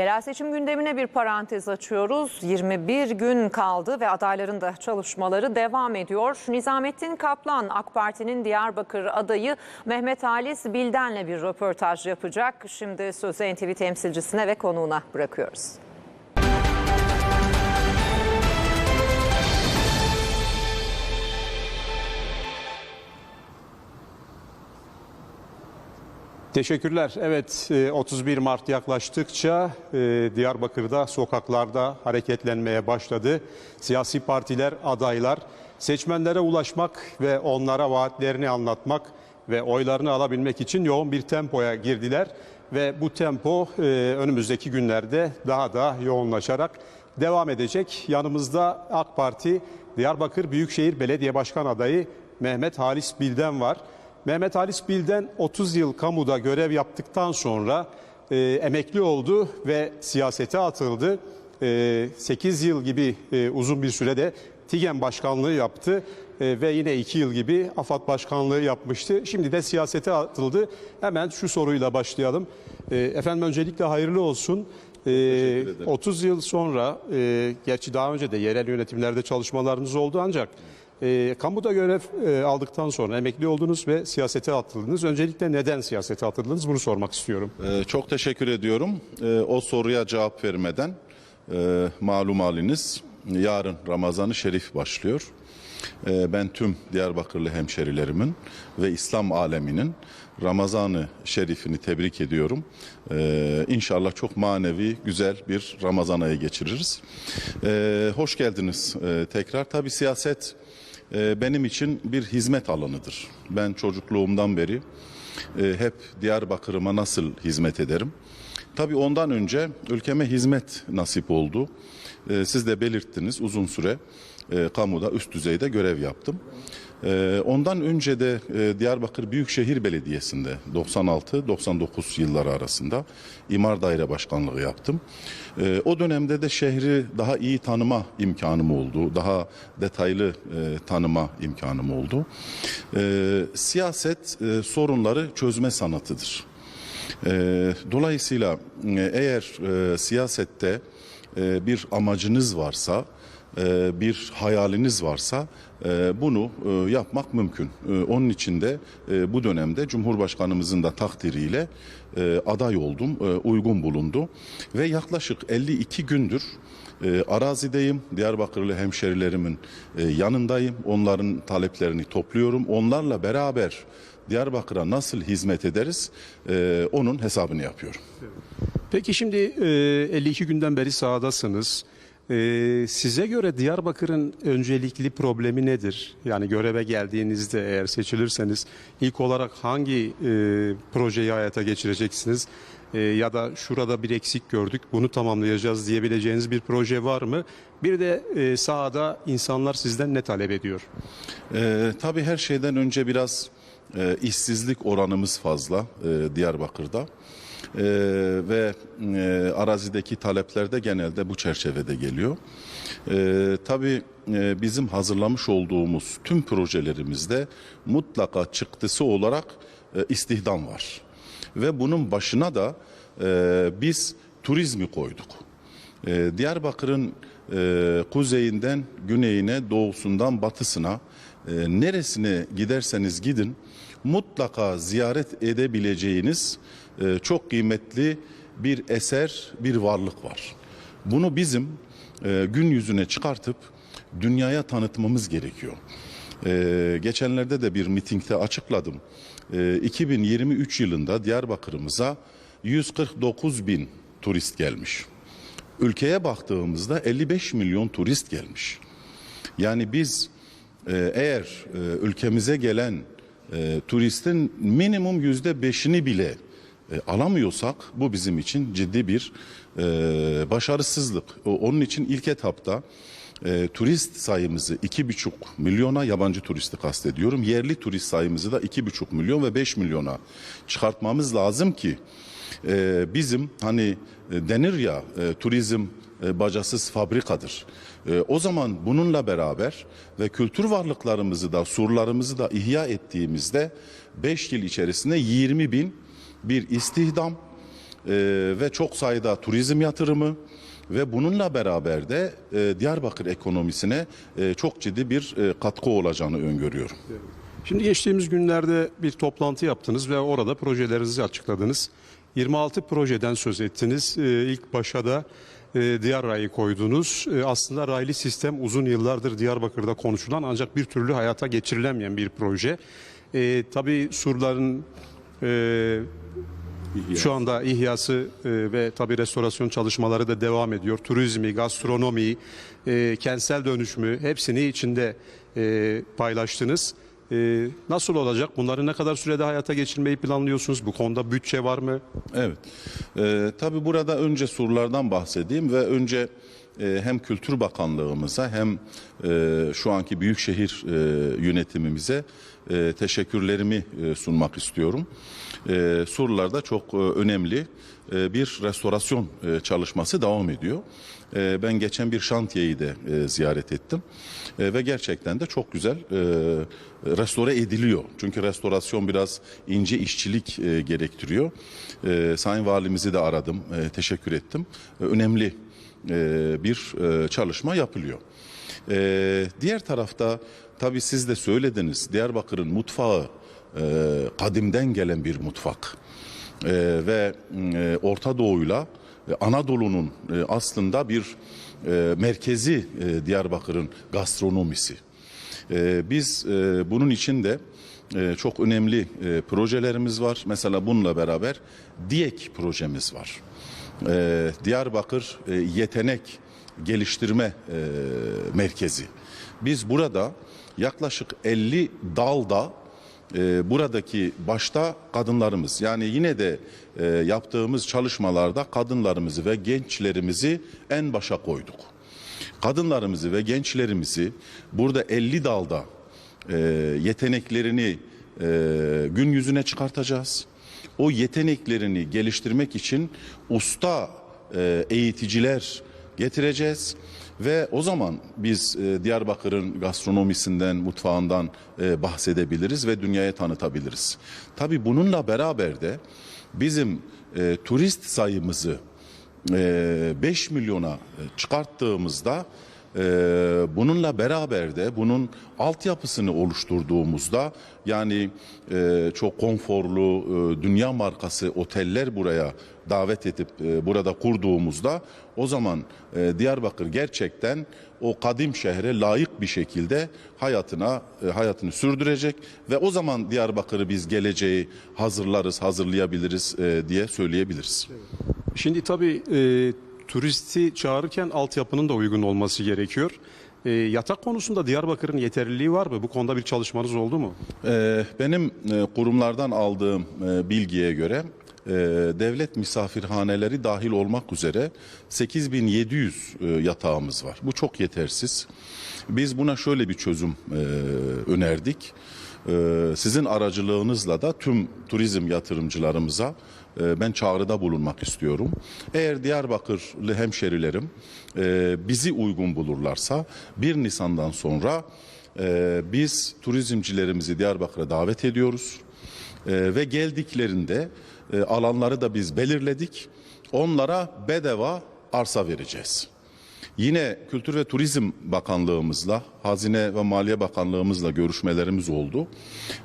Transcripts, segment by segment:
Yerel seçim gündemine bir parantez açıyoruz. 21 gün kaldı ve adayların da çalışmaları devam ediyor. Nizamettin Kaplan AK Parti'nin Diyarbakır adayı Mehmet Halis Bilden'le bir röportaj yapacak. Şimdi sözü NTV temsilcisine ve konuğuna bırakıyoruz. Teşekkürler. Evet e, 31 Mart yaklaştıkça e, Diyarbakır'da sokaklarda hareketlenmeye başladı. Siyasi partiler, adaylar seçmenlere ulaşmak ve onlara vaatlerini anlatmak ve oylarını alabilmek için yoğun bir tempoya girdiler. Ve bu tempo e, önümüzdeki günlerde daha da yoğunlaşarak devam edecek. Yanımızda AK Parti Diyarbakır Büyükşehir Belediye Başkan adayı Mehmet Halis Bilden var. Mehmet Halis Bilden 30 yıl kamuda görev yaptıktan sonra e, emekli oldu ve siyasete atıldı. E, 8 yıl gibi e, uzun bir sürede TİGEM başkanlığı yaptı e, ve yine 2 yıl gibi AFAD başkanlığı yapmıştı. Şimdi de siyasete atıldı. Hemen şu soruyla başlayalım. E, efendim öncelikle hayırlı olsun. E, 30 yıl sonra, e, gerçi daha önce de yerel yönetimlerde çalışmalarınız oldu ancak e, kamuda görev e, aldıktan sonra emekli oldunuz ve siyasete atıldınız. Öncelikle neden siyasete atıldınız bunu sormak istiyorum. Ee, Çok teşekkür ediyorum. Ee, O soruya cevap vermeden e, malum haliniz yarın Ramazan-ı Şerif başlıyor. Ee, Ben tüm Diyarbakırlı hemşerilerimin ve İslam aleminin Ramazan-ı Şerif'ini tebrik ediyorum. Ee, İnşallah çok manevi, güzel bir Ramazan ayı geçiririz. Ee, Hoş geldiniz e, tekrar. Tabii siyaset e, benim için bir hizmet alanıdır. Ben çocukluğumdan beri e, hep Diyarbakır'ıma nasıl hizmet ederim? Tabii ondan önce ülkeme hizmet nasip oldu. E, siz de belirttiniz uzun süre e, kamuda üst düzeyde görev yaptım. E, ondan önce de e, Diyarbakır Büyükşehir Belediyesi'nde 96-99 yılları arasında İmar Daire Başkanlığı yaptım. E, o dönemde de şehri daha iyi tanıma imkanım oldu. Daha detaylı e, tanıma imkanım oldu. E, siyaset e, sorunları çözme sanatıdır. Dolayısıyla eğer siyasette bir amacınız varsa, bir hayaliniz varsa e, bunu e, yapmak mümkün. E, Onun için de e, bu dönemde Cumhurbaşkanımızın da takdiriyle e, aday oldum, e, uygun bulundu ve yaklaşık 52 gündür e, arazideyim. Diyarbakırlı hemşerilerimin e, yanındayım. Onların taleplerini topluyorum. Onlarla beraber Diyarbakır'a nasıl hizmet ederiz e, onun hesabını yapıyorum. Peki şimdi e, 52 günden beri sahadasınız. E, size göre Diyarbakır'ın öncelikli problemi nedir? Yani göreve geldiğinizde eğer seçilirseniz ilk olarak hangi e, projeyi hayata geçireceksiniz? E, ya da şurada bir eksik gördük bunu tamamlayacağız diyebileceğiniz bir proje var mı? Bir de e, sahada insanlar sizden ne talep ediyor? E, tabii her şeyden önce biraz e, işsizlik oranımız fazla e, Diyarbakır'da. E, ve e, arazideki talepler de genelde bu çerçevede geliyor. E, tabii e, bizim hazırlamış olduğumuz tüm projelerimizde mutlaka çıktısı olarak e, istihdam var. Ve bunun başına da e, biz turizmi koyduk. E, Diyarbakır'ın e, kuzeyinden güneyine, doğusundan batısına e, neresine giderseniz gidin mutlaka ziyaret edebileceğiniz e, çok kıymetli bir eser, bir varlık var. Bunu bizim e, gün yüzüne çıkartıp dünyaya tanıtmamız gerekiyor. E, geçenlerde de bir mitingde açıkladım. E, 2023 yılında Diyarbakır'ımıza 149 bin turist gelmiş. Ülkeye baktığımızda 55 milyon turist gelmiş. Yani biz eğer ülkemize gelen turistin minimum yüzde beşini bile e, alamıyorsak bu bizim için ciddi bir e, başarısızlık. Onun için ilk etapta e, turist sayımızı iki buçuk milyona yabancı turisti kastediyorum. Yerli turist sayımızı da iki buçuk milyon ve beş milyona çıkartmamız lazım ki e, bizim hani e, denir ya e, turizm e, bacasız fabrikadır. E, o zaman bununla beraber ve kültür varlıklarımızı da surlarımızı da ihya ettiğimizde 5 yıl içerisinde 20 bin bir istihdam ve çok sayıda turizm yatırımı ve bununla beraber de e, Diyarbakır ekonomisine e, çok ciddi bir e, katkı olacağını öngörüyorum. Şimdi geçtiğimiz günlerde bir toplantı yaptınız ve orada projelerinizi açıkladınız. 26 projeden söz ettiniz. Ee, İlk başa da e, Diyar Ray'ı koydunuz. E, Aslında raylı sistem uzun yıllardır Diyarbakır'da konuşulan ancak bir türlü hayata geçirilemeyen bir proje. E, tabii surların e, şu anda ihyası e, ve tabii restorasyon çalışmaları da devam ediyor. Turizmi, gastronomi, e, kentsel dönüşümü hepsini içinde e, paylaştınız. E, nasıl olacak? Bunları ne kadar sürede hayata geçirmeyi planlıyorsunuz? Bu konuda bütçe var mı? Evet. Ee, tabii burada önce sorulardan bahsedeyim ve önce e, hem Kültür Bakanlığımıza hem e, şu anki Büyükşehir e, yönetimimize e, teşekkürlerimi e, sunmak istiyorum. E, Surlar'da çok e, önemli e, bir restorasyon e, çalışması devam ediyor. E, ben geçen bir şantiyeyi de e, ziyaret ettim E, ve gerçekten de çok güzel e, restore ediliyor. Çünkü restorasyon biraz ince işçilik e, gerektiriyor. E, Sayın Valimizi de aradım, e, teşekkür ettim. E, önemli e, bir e, çalışma yapılıyor. E, diğer tarafta tabii siz de söylediniz Diyarbakır'ın mutfağı e, kadimden gelen bir mutfak. E, ve e, Orta Doğu'yla e, Anadolu'nun e, aslında bir e, merkezi e, Diyarbakır'ın gastronomisi. E, biz e, bunun için de e, çok önemli e, projelerimiz var. Mesela bununla beraber DİEK projemiz var. E, Diyarbakır e, Yetenek Geliştirme e, Merkezi. Biz burada yaklaşık 50 dalda e, buradaki başta kadınlarımız yani yine de e, yaptığımız çalışmalarda kadınlarımızı ve gençlerimizi en başa koyduk. Kadınlarımızı ve gençlerimizi burada 50 dalda e, yeteneklerini e, gün yüzüne çıkartacağız. O yeteneklerini geliştirmek için usta e, eğiticiler getireceğiz ve o zaman biz e, Diyarbakır'ın gastronomisinden, mutfağından e, bahsedebiliriz ve dünyaya tanıtabiliriz. Tabii bununla beraber de bizim e, turist sayımızı e, 5 milyona e, çıkarttığımızda e, bununla beraber de bunun altyapısını oluşturduğumuzda yani e, çok konforlu e, dünya markası oteller buraya davet edip e, burada kurduğumuzda o zaman Diyarbakır gerçekten o kadim şehre layık bir şekilde hayatına hayatını sürdürecek ve o zaman Diyarbakır'ı biz geleceği hazırlarız, hazırlayabiliriz diye söyleyebiliriz. Şimdi tabii turisti çağırırken altyapının da uygun olması gerekiyor. E, yatak konusunda Diyarbakır'ın yeterliliği var mı? Bu konuda bir çalışmanız oldu mu? Ee, Benim e, kurumlardan aldığım e, bilgiye göre e, devlet misafirhaneleri dahil olmak üzere 8700 e, yatağımız var. Bu çok yetersiz. Biz buna şöyle bir çözüm e, önerdik. E, Sizin aracılığınızla da tüm turizm yatırımcılarımıza e, ben çağrıda bulunmak istiyorum. Eğer Diyarbakırlı hemşerilerim e, bizi uygun bulurlarsa 1 Nisan'dan sonra ee, biz turizmcilerimizi Diyarbakır'a davet ediyoruz Ee, ve geldiklerinde e, alanları da biz belirledik. Onlara bedava arsa vereceğiz. Yine Kültür ve Turizm Bakanlığımızla, Hazine ve Maliye Bakanlığımızla görüşmelerimiz oldu.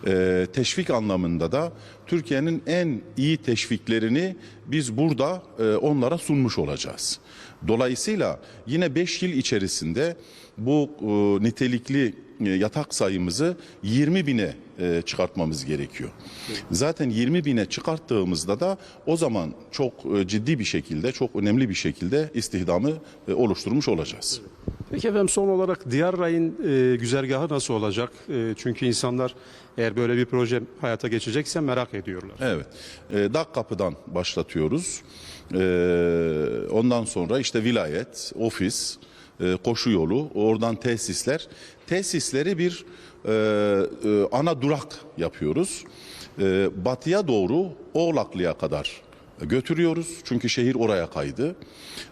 Ee, teşvik anlamında da Türkiye'nin en iyi teşviklerini biz burada e, onlara sunmuş olacağız. Dolayısıyla yine 5 yıl içerisinde bu e, nitelikli yatak sayımızı 20 bine e, çıkartmamız gerekiyor. Zaten 20 bine çıkarttığımızda da o zaman çok e, ciddi bir şekilde, çok önemli bir şekilde istihdamı e, oluşturmuş olacağız. Peki efendim son olarak Diyar Ray'ın e, güzergahı nasıl olacak? E, çünkü insanlar eğer böyle bir proje hayata geçecekse merak ediyorlar. Evet. E, Dak kapıdan başlatıyoruz. E, ondan sonra işte vilayet, ofis, e, koşu yolu, oradan tesisler. Tesisleri bir e, e, ana durak yapıyoruz. Batıya doğru Oğlaklı'ya kadar götürüyoruz. Çünkü şehir oraya kaydı.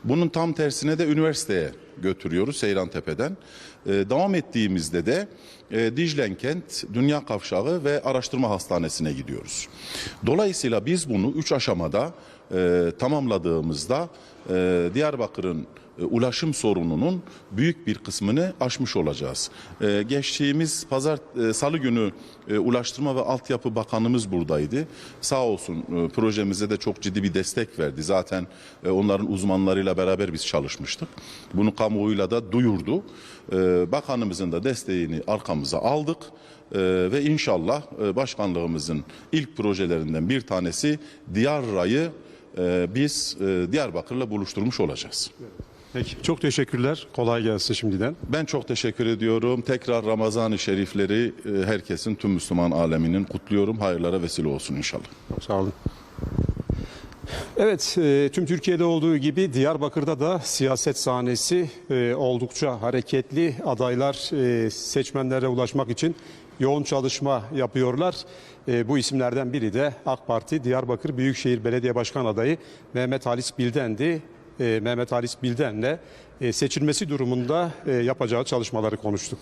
Bunun tam tersine de üniversiteye götürüyoruz Seyran Tepe'den. Devam ettiğimizde de e, Diclenkent Dünya Kavşağı ve Araştırma Hastanesi'ne gidiyoruz. Dolayısıyla biz bunu üç aşamada e, tamamladığımızda e, Diyarbakır'ın ulaşım sorununun büyük bir kısmını aşmış olacağız. E, geçtiğimiz pazar e, salı günü e, Ulaştırma ve Altyapı Bakanımız buradaydı. Sağ olsun e, projemize de çok ciddi bir destek verdi. Zaten e, onların uzmanlarıyla beraber biz çalışmıştık. Bunu kamuoyuyla da duyurdu. E, bakanımızın da desteğini arkamıza aldık. Ve inşallah e, başkanlığımızın ilk projelerinden bir tanesi Diyarra'yı e, biz e, Diyarbakır'la buluşturmuş olacağız. Peki çok teşekkürler. Kolay gelsin şimdiden. Ben çok teşekkür ediyorum. Tekrar Ramazan-ı Şerifleri e, herkesin tüm Müslüman aleminin kutluyorum. Hayırlara vesile olsun inşallah. Sağ olun. Evet, e, tüm Türkiye'de olduğu gibi Diyarbakır'da da siyaset sahnesi e, oldukça hareketli. Adaylar seçmenlere ulaşmak için yoğun çalışma yapıyorlar. Bu isimlerden biri de AK Parti Diyarbakır Büyükşehir Belediye Başkan adayı Mehmet Halis Bilden'di. E, Mehmet Halis Bilden'le e, seçilmesi durumunda e, yapacağı çalışmaları konuştuk.